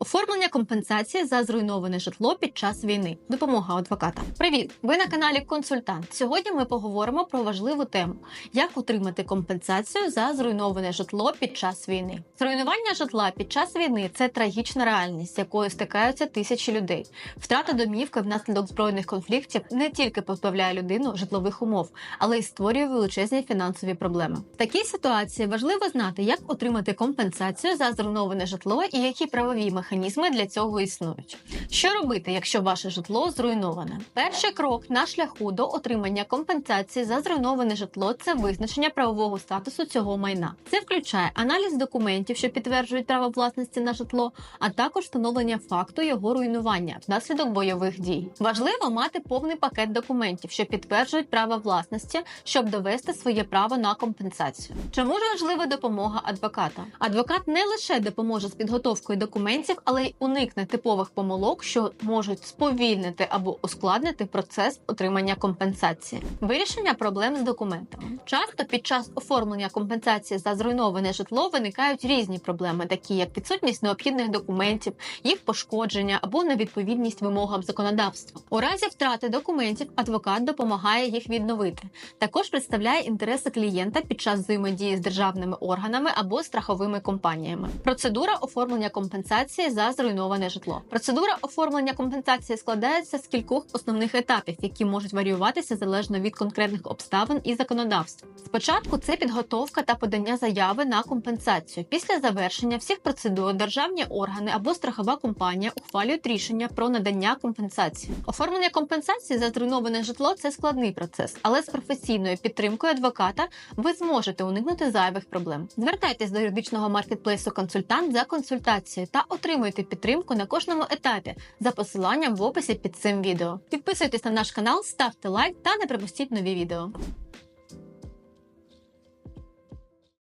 Оформлення компенсації за зруйноване житло під час війни. Допомога адвоката. Привіт! Ви на каналі Консультант. Сьогодні ми поговоримо про важливу тему: як отримати компенсацію за зруйноване житло під час війни. Зруйнування житла під час війни це трагічна реальність, з якою стикаються тисячі людей. Втрата домівки внаслідок збройних конфліктів не тільки позбавляє людину житлових умов, але й створює величезні фінансові проблеми. В такій ситуації важливо знати, як отримати компенсацію за зруйноване житло і які правові механізми для цього існують. Що робити, якщо ваше житло зруйноване? Перший крок на шляху до отримання компенсації за зруйноване житло це визначення правового статусу цього майна. Це включає аналіз документів, що підтверджують право власності на житло, а також встановлення факту його руйнування внаслідок бойових дій. Важливо мати повний пакет документів, що підтверджують право власності, щоб довести своє право на компенсацію. Чому ж важлива допомога адвоката? Адвокат не лише допоможе з підготовкою документів, але й уникне типових помилок, що можуть сповільнити або ускладнити процес отримання компенсації. Вирішення проблем з документами. Часто під час оформлення компенсації за зруйноване житло виникають різні проблеми, такі як відсутність необхідних документів, їх пошкодження або невідповідність вимогам законодавства. У разі втрати документів адвокат допомагає їх відновити. Також представляє інтереси клієнта під час взаємодії з державними органами або страховими компаніями. Процедура оформлення компенсації за зруйноване житло. Процедура оформлення компенсації складається з кількох основних етапів, які можуть варіюватися залежно від конкретних обставин і законодавства. Спочатку це підготовка та подання заяви на компенсацію. Після завершення всіх процедур державні органи або страхова компанія ухвалюють рішення про надання компенсації. Оформлення компенсації за зруйноване житло це складний процес, але з професійною підтримкою адвоката ви зможете уникнути зайвих проблем. Звертайтесь до юридичного маркетплейсу консультант за консультацією та отримуйте підтримку на кожному етапі за посиланням в описі під цим відео. Підписуйтесь на наш канал, ставте лайк та не пропустіть нові відео.